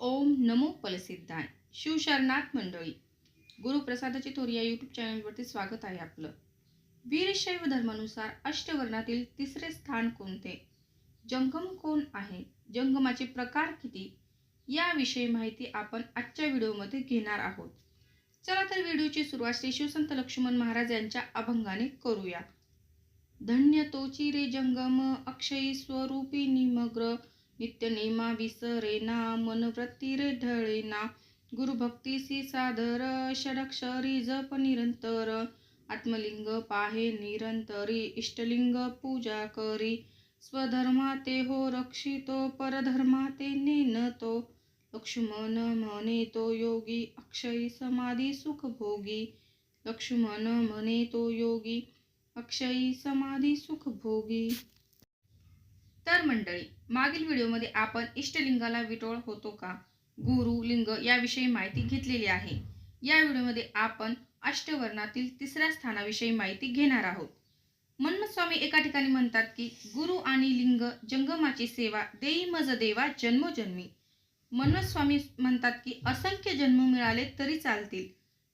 ओम नमो फलसिद्धाय शिवशरणात मंडळी गुरुप्रसादाची थोर या यूट्यूब चॅनलवरती स्वागत आहे आपलं. वीरशैव धर्मानुसार अष्टवर्णातील तिसरे स्थान कोणते? जंगम कोण आहे? जंगमाचे प्रकार किती? याविषयी माहिती आपण आजच्या व्हिडिओमध्ये घेणार आहोत. चला तर व्हिडिओची सुरुवात श्री शिवसंत लक्ष्मण महाराज यांच्या अभंगाने करूया. धन्य तोची रे जंगम अक्षयी स्वरूपी निमग्र नित्य नेमा विसरेना मन रे ढळेना गुरुभक्तीसी सादर षडक्षरी जप निरंतर. आत्मलिंग पाहे निरंतरी इष्टलिंग पूजा करी. स्वधर्माते हो रक्षितो परधर्मा ते नेनतो. लक्ष्मण म्हणे तो योगी अक्षयी समाधी सुख भोगी लक्ष्मण म्हणे तो योगी अक्षयी समाधी सुख भोगी तर मंडळी मागील व्हिडिओमध्ये आपण इष्टलिंगाला विटोळ होतो का? गुरु लिंग याविषयी माहिती घेतलेली आहे. या व्हिडिओमध्ये आपण अष्टवर्णातील तिसऱ्या स्थानाविषयी माहिती घेणार आहोत. मन्मथ स्वामी एका ठिकाणी म्हणतात की गुरु आणि लिंग जंगमाची सेवा देई मज देवा जन्मोजन्मी. मन्मथ स्वामी म्हणतात की असंख्य जन्म मिळाले तरी चालतील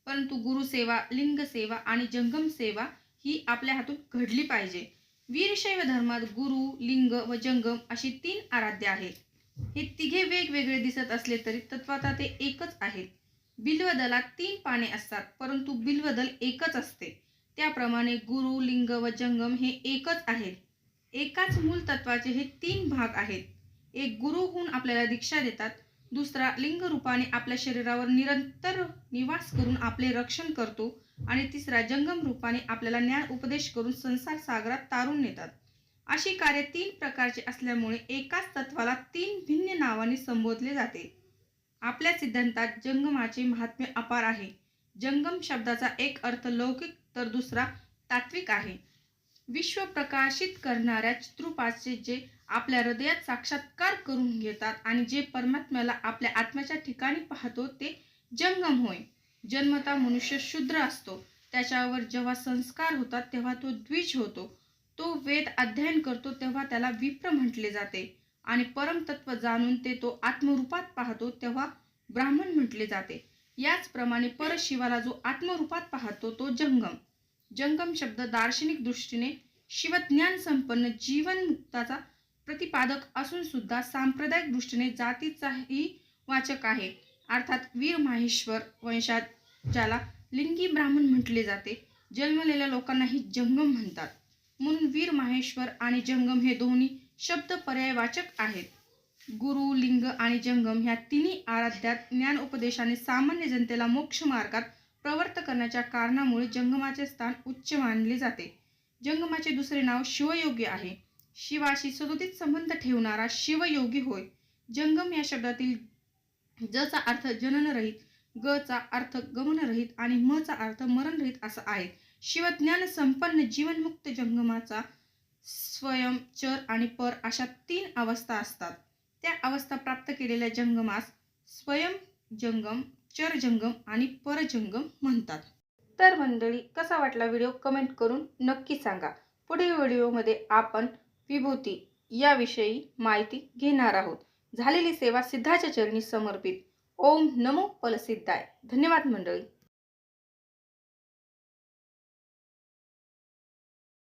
परंतु गुरुसेवा लिंग सेवा आणि जंगम सेवा ही आपल्या हातून घडली पाहिजे. वीरशैव धर्मात गुरु लिंग व जंगम अशी तीन आराध्य आहेत. हे तिघे वेगवेगळे दिसत असले तरी तत्वाता ते एकच आहेत बिल्वदलात तीन पाने असतात परंतु बिल्वदल एकच असते. त्याप्रमाणे गुरु लिंग व जंगम हे एकच आहेत. एकाच मूल तत्वाचे हे तीन भाग आहेत. एक गुरु होऊन आपल्याला दीक्षा देतात दुसरा लिंग रूपाने आपल्या शरीरावर निरंतर निवास करून आपले रक्षण करतो आणि तिसरा जंगम रूपाने आपल्याला ज्ञान उपदेश करून संसार सागरात तारून नेतात. अशी कार्य तीन प्रकारची असल्यामुळे एकाच तत्वाला तीन भिन्न नावाने संबोधले जाते. आपल्या सिद्धांतात जंगमाचे महात्म्य अपार आहे. जंगम शब्दाचा एक अर्थ लौकिक तर दुसरा तात्विक आहे. विश्व प्रकाशित करणाऱ्या चित्रूपाचे जे आपल्या हृदयात साक्षात्कार करून घेतात आणि जे परमात्म्याला आपल्या आत्म्याच्या ठिकाणी पाहतो ते जंगम होय. जन्मता मनुष्य शूद्र असतो. त्याच्यावर जेव्हा संस्कार होतात तेव्हा तो द्विज होतो. तो वेद अध्ययन करतो तेव्हा त्याला विप्र म्हटले जाते. आणि परमतत्व जाणून ते तो आत्मरूपात पाहतो तेव्हा ब्राह्मण म्हटले जाते. याचप्रमाणे परशिवाला जो आत्मरूपात पाहतो तो जंगम. जंगम शब्द दार्शनिक दृष्टीने शिवज्ञान संपन्न जीवनमुक्ताचा प्रतिपादक असून सुद्धा सांप्रदायिक दृष्टीने जातीचाही वाचक आहे. अर्थात वीर माहेश्वर वंशात ज्याला लिंगी ब्राह्मण म्हटले जाते जन्मलेल्या लोकांनाही जंगम म्हणतात. म्हणून वीर माहेश्वर आणि जंगम हे दोन्ही शब्द पर्यायवाचक आहेत. गुरु लिंग आणि जंगम ह्या तिन्ही आराध्यात ज्ञान उपदेशाने सामान्य जनतेला मोक्ष मार्गात प्रवर्त करण्याच्या कारणामुळे जंगमाचे स्थान उच्च मानले जाते. जंगमाचे दुसरे नाव शिवयोगी आहे. शिवाशी सदोदित संबंध ठेवणारा शिवयोगी होय. जंगम या शब्दातील जचा अर्थ जननरहित ग चा अर्थ गमनरहित आणि म चा अर्थ मरणरहित असा आहे. शिवज्ञान संपन्न जीवनमुक्त जंगमाचा स्वयं चर आणि पर अशा तीन अवस्था असतात. त्या अवस्था प्राप्त केलेल्या जंगमास स्वयं जंगम चरजंगम आणि परजंगम म्हणतात. तर मंडळी कसा वाटला व्हिडिओ? कमेंट करून नक्की सांगा. पुढील व्हिडिओमध्ये आपण विभूती याविषयी माहिती घेणार आहोत. झालेली सेवा सिद्धाच्या चरणी समर्पित. ओम नमो फलसिद्धाय. धन्यवाद मंडळी.